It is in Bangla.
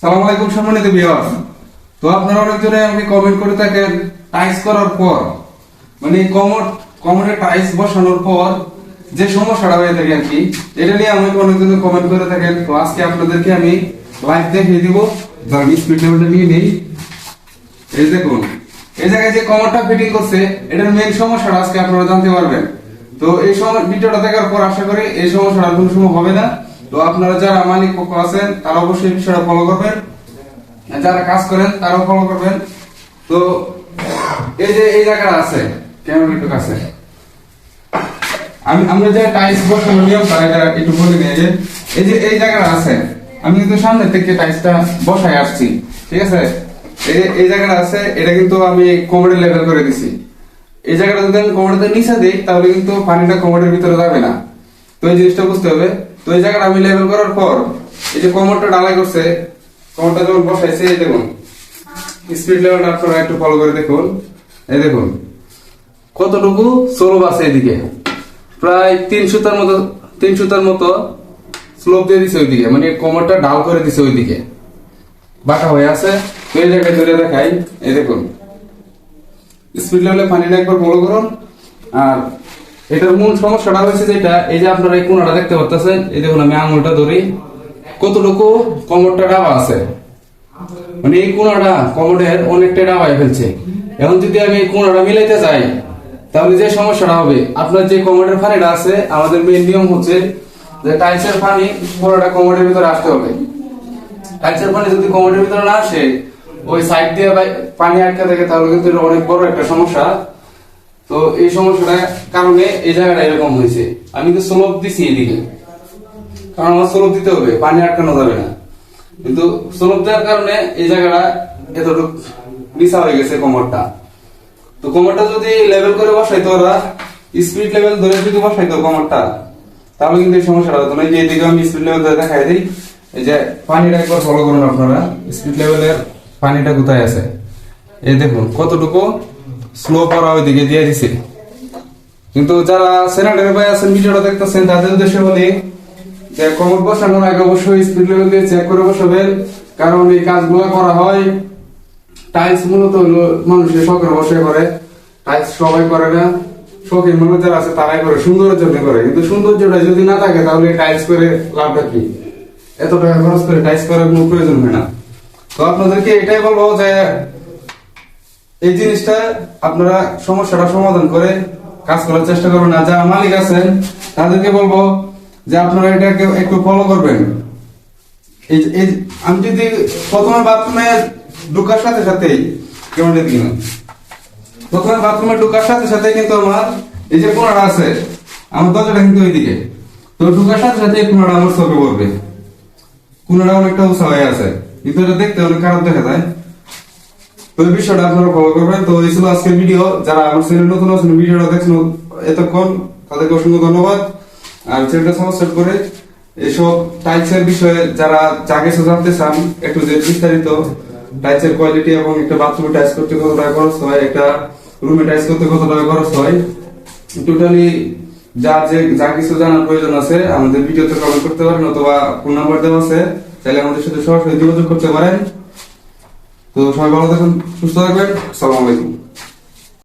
সালাম আলাইকুম সম্মানিত তো আপনারা অনেকজনে কমেন্ট করে থাকেন টাইস করার পর। মানে কমর কমরে টাইস বসানোর পর যে সমস্যাটা হয়ে থাকে আর কি, এটা নিয়ে আমাকে অনেকজনে কমেন্ট করে থাকেন। তো আজকে আপনাদেরকে আমি লাইভ দেখিয়ে দিব। ধরেন স্পিড লেভেলটা নিয়ে নেই। এই দেখুন, এই জায়গায় যে কমরটা ফিটিং করছে, এটার মেইন সমস্যাটা আজকে আপনারা জানতে পারবেন। তো এই সময় ভিডিওটা দেখার পর আশা করি এই সমস্যাটা কোনো সময় হবে না। তো আপনারা যারা মালিক পক্ষ আছেন, তারা অবশ্যই বিষয়টা ফলো করবেন। যারা কাজ করেন, তারাও ফলো করবেন। তো এই যে এই জায়গাটা আছে, ক্যামেরা একটু কাছে। আমি আমরা যে টাইলস বসানোর নিয়ম একটু বলে নিয়ে যে, এই যে এই জায়গাটা আছে, আমি কিন্তু সামনে থেকে বসাই আসছি, ঠিক আছে? এই এই জায়গাটা আছে, এটা কিন্তু আমি কোমরে লেভেল করে দিছি। এই জায়গাটা যদি আমি কোমরের নিচে দিই, তাহলে কিন্তু পানিটা কোমরের ভিতরে যাবে না। তো এই জিনিসটা বুঝতে হবে তো এই জায়গাটা আমি লেভেল করার পর এই যে কোমরটা ডালাই করছে, কোমরটা যখন বসাইছে, এই দেখুন। স্পিড লেভেলটা আপনারা একটু ফলো করে দেখুন। এই দেখুন। কতটুকু স্লোপ আছে এদিকে প্রায় তিন সুতার মতো, তিন সুতার মতো স্লোপ দিয়ে দিছে ওইদিকে মানে কোমরটা ডাল করে দিছে ওইদিকে। বাঁকা হয়ে আছে। তো এই জায়গায় ধরে দেখাই, এই দেখুন। স্পিড লেভেলে পানিটা একবার বড় করুন, আর এটার মূল সমস্যাটা হয়েছে যেটা, এই যে আপনারা এই কোনাটা দেখতে পাচ্ছেন এই দেখুন আমি আঙুলটা ধরি, কতটুকু কোমরটা ডাবা আছে? মানে এই কোনাটা কোমরের অনেকটা ডাবায় ফেলছে। এখন যদি আমি এই কোনাটা মিলাইতে চাই তাহলে যে সমস্যাটা হবে, আপনার যে কোমরের ফানিটা আছে, আমাদের মেন নিয়ম হচ্ছে যে টাইলসের পানি পুরোটা কোমরের ভিতরে আসতে হবে। টাইলসের পানি যদি কোমরের ভিতরে না আসে, ওই সাইড দিয়ে পানি আটকে থাকে, তাহলে কিন্তু অনেক বড় একটা সমস্যা। তো এই সমস্যাটার কারণে এই জায়গাটা এরকম হয়েছে। আমি কিন্তু স্লোপ দিছি এদিকে। কারণ আমার স্লোপ দিতে হবে, পানি আটকানো যাবে না। কিন্তু স্লোপ দেওয়ার কারণে এই জায়গাটা এতটুকু নিচা হয়ে গেছে কোমরটা। তো কোমরটা যদি লেভেল করে বসাইতো ওরা স্পিড লেভেল ধরে যদি বসাইতো কোমরটা, তাহলে কিন্তু এই সমস্যাটা হতো না। যে এদিকে আমি স্পিড লেভেল ধরে দেখাই দিই, এই যে পানিটা একবার ফলো করুন আপনারা। স্পিড লেভেলের পানিটা কোথায় আছে? এই দেখুন, কতটুকু স্লো করা ওই দিকে দিয়ে দিছে। কিন্তু যারা সেনাটের ভাই আছেন ভিডিওটা দেখতেছেন, তাদের উদ্দেশ্যে বলি যে কমর বসানোর আগে অবশ্যই স্পিড লেভেল দিয়ে চেক করে বসাবেন। কারণ এই কাজগুলো করা হয় টাইলস মূলত মানুষের শখের বসে করে। টাইলস সবাই করে না। শখের মানুষ যারা আছে, তারাই করে, সৌন্দর্যের জন্য করে। কিন্তু সৌন্দর্যটা যদি না থাকে, তাহলে টাইলস করে লাভটা কি? এত টাকা খরচ করে টাইলস করার কোনো প্রয়োজন হয় না। তো আপনাদেরকে এটাই বলব যে এই জিনিসটা আপনারা সমস্যাটা সমাধান করে কাজ করার চেষ্টা করবেন। আর যারা মালিক আছেন, তাদেরকে বলব যে আপনারা এটাকে একটু ফলো করবেন। আমি যদি প্রথমে বাথরুমে ঢুকার সাথে না। প্রথমে বাথরুমে ঢুকার সাথে সাথে কিন্তু আমার এই যে কোনাটা আছে, আমার দরজাটা কিন্তু ওইদিকে। তো ঢুকার সাথে সাথে কোনাটা আমার চোখে পড়বে। কোনাটা অনেকটা উঁচা হয়ে আছে। কিন্তু এটা দেখতে অনেক খারাপ দেখা যায়। তো এই বিষয়টা আপনারা ফলো করবেন। তো এই ছিল আজকের ভিডিও যারা আমার চ্যানেল নতুন আছেন ভিডিওটা দেখছেন এতক্ষণ, তাদেরকে অসংখ্য ধন্যবাদ। আর চ্যানেলটা সাবস্ক্রাইব করে এসব টাইলসের বিষয়ে যারা যা কিছু জানতে চান, একটু যে বিস্তারিত টাইলসের কোয়ালিটি এবং একটা বাথরুমে টাইলস করতে কত টাকা খরচ হয়, একটা রুমে টাইলস করতে কত টাকা খরচ হয় টোটালি যা যে, যা কিছু জানার প্রয়োজন আছে, আমাদের ভিডিওতে কমেন্ট করতে পারেন অথবা ফোন নাম্বার দেওয়া আছে। চাইলে আমাদের সাথে সরাসরি যোগাযোগ করতে পারেন। তো সবাই ভালো থাকুন সুস্থ থাকবেন। আসসালামু আলাইকুম।